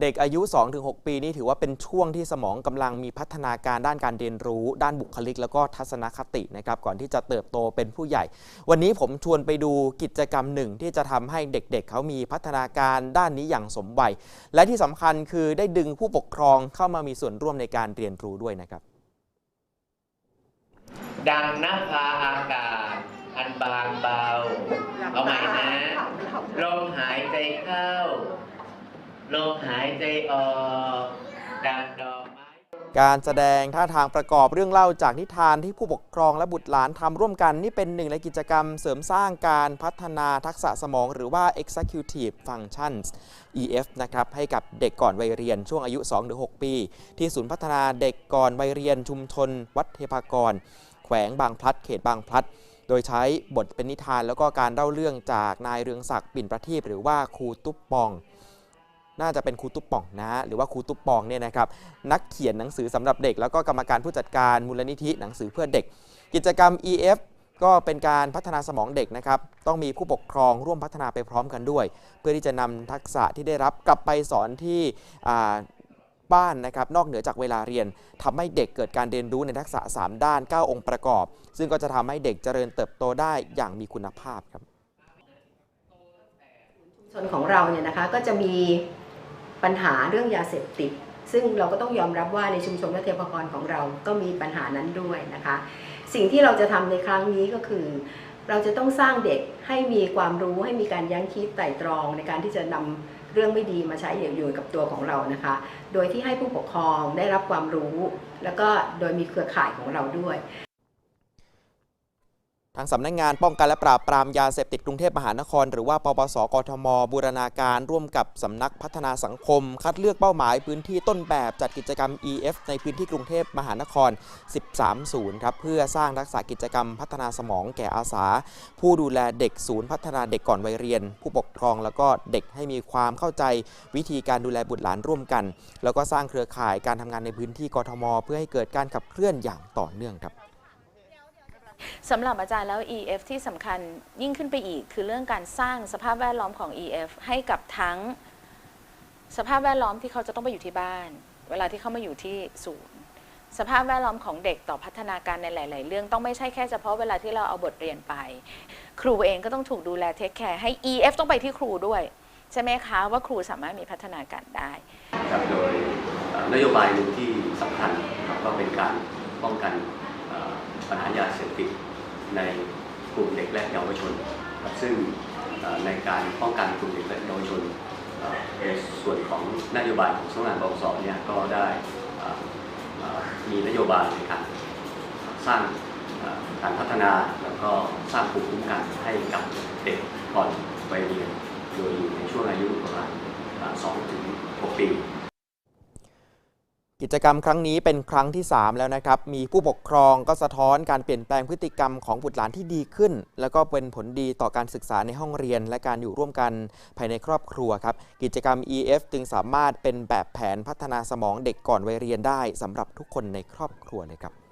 เด็กอายุ 2-6 ปีนี่ถือว่าเป็นช่วงที่สมองกำลังมีพัฒนาการด้านการเรียนรู้ ด้านบุคลิก แล้วก็ทัศนคตินะครับก่อนที่จะเติบโตเป็นผู้ใหญ่ วันนี้ผมชวนไปดูกิจกรรมหนึ่งที่จะทำให้เด็กๆเเขามีพัฒนาการด้านนี้อย่างสมวัย และที่สำคัญคือได้ดึงผู้ปกครองเข้ามามีส่วนร่วมในการเรียนรู้ด้วยนะครับ ดังนภาอากาศอันบางเบาเอาใหม่นะลมหายใจเข้า ลมหายใจออกดังดอกไม้ การแสดงท่าทางประกอบเรื่องเล่าจากนิทานที่ผู้ปกครองและบุตรหลานทำร่วมกัน นี่เป็นหนึ่งในกิจกรรมเสริมสร้างการพัฒนาทักษะสมอง หรือว่า executive functions EF นะครับให้กับเด็กก่อนวัยเรียนช่วงอายุ 2-6 ปี ที่ศูนย์พัฒนาเด็กก่อนวัยเรียนชุมชน วัดเทพากร แขวงบางพลัด เขตบางพลัดโดยใช้บทเป็นนิทานแล้วก็การเล่าเรื่องจากนายเรืองศักดิ์ปิ่นประทีปหรือว่าครูตุ๊บปอง น่าจะเป็นครูตุ๊บป่องนะหรือว่าครูตุ๊บปองเนี่ยนะครับนักเขียนหนังสือสำหรับเด็ก แล้วก็กรรมการผู้จัดการมูลนิธิหนังสือเพื่อเด็ก กิจกรรม EF ก็เป็นการพัฒนาสมองเด็กนะครับ ต้องมีผู้ปกครองร่วมพัฒนาไปพร้อมกันด้วย เพื่อที่จะนำทักษะที่ได้รับกลับไปสอนที่บ้านนะครับ นอกเหนือจากเวลาเรียนทำให้เด็กเกิดการเรียนรู้ในทักษะ 3 ด้าน 9 องค์ประกอบ ซึ่งก็จะทำให้เด็กเจริญเติบโตได้อย่างมีคุณภาพครับชนของเราเนี่ยนะคะก็จะมี ปัญหาเรื่องยาเสพติด ซึ่งเราก็ต้องยอมรับว่าในชุมชนวัดเทพกรของเราก็มีปัญหานั้นด้วยนะคะ สิ่งที่เราจะทำในครั้งนี้ก็คือ เราจะต้องสร้างเด็กให้มีความรู้ให้มีการยั้งคิดไตร่ตรองในการที่จะนำเรื่องไม่ดีมาใช้อยู่กับตัวของเรานะคะ โดยที่ให้ผู้ปกครองได้รับความรู้ แล้วก็โดยมีเครือข่ายของเราด้วย ทางสำนักงานป้องกันและปราบปรามยาเสพติดกรุงเทพมหานคร หรือว่าปปสกทม บูรณาการร่วมกับสำนักพัฒนาสังคม คัดเลือกเป้าหมายพื้นที่ต้นแบบจัดกิจกรรม EF ในพื้นที่กรุงเทพมหานคร 13 ศูนย์ครับเพื่อสร้างทักษะกิจกรรมพัฒนาสมองแก่อาสา ผู้ดูแลเด็กศูนย์พัฒนาเด็กก่อนวัยเรียน ผู้ปกครองแล้วก็เด็กให้มีความเข้าใจวิธีการดูแลบุตรหลานร่วมกัน แล้วก็สร้างเครือข่ายการทำงานในพื้นที่กทม เพื่อให้เกิดการขับเคลื่อนอย่างต่อเนื่องครับ สำหรับอาจารย์แล้ว EF ที่สำคัญยิ่งขึ้นไปอีก คือเรื่องการสร้างสภาพแวดล้อมของ EF ให้กับทั้งสภาพแวดล้อมที่เขาจะต้องไปอยู่ที่บ้าน เวลาที่เขามาอยู่ที่ศูนย์ สภาพแวดล้อมของเด็กต่อพัฒนาการในหลาย ๆ เรื่องต้องไม่ใช่แค่เฉพาะเวลาที่เราเอาบทเรียนไป ครูเองก็ต้องถูกดูแลเทคแคร์ให้ EF ต้องไปที่ครูด้วย ใช่ไหมคะว่าครูสามารถมีพัฒนาการได้ครับโดยนโยบายหนึ่งที่สำคัญก็เป็นการป้องกัน ปัญหายาเสพติดในกลุ่มเด็กและเยาวชน ซึ่งในการป้องกันกลุ่มเด็กและเยาวชนในส่วนของนโยบายของสำนักงานบกสเนี่ยก็ได้มีนโยบายในการสร้างการพัฒนาแล้วก็สร้างภูมิคุ้มกันให้กับเด็กก่อนวัยเรียนโดยอยู่ในช่วงอายุประมาณ2ถึง6ปี กิจกรรมครั้งนี้เป็นครั้งที่ 3 แล้วนะครับ มีผู้ปกครองก็สะท้อนการเปลี่ยนแปลงพฤติกรรมของบุตรหลานที่ดีขึ้น แล้วก็เป็นผลดีต่อการศึกษาในห้องเรียน และการอยู่ร่วมกันภายในครอบครัวครับ กิจกรรม EF จึงสามารถเป็นแบบแผนพัฒนาสมองเด็กก่อนวัยเรียนได้สำหรับทุกคนในครอบครัวเลยครับ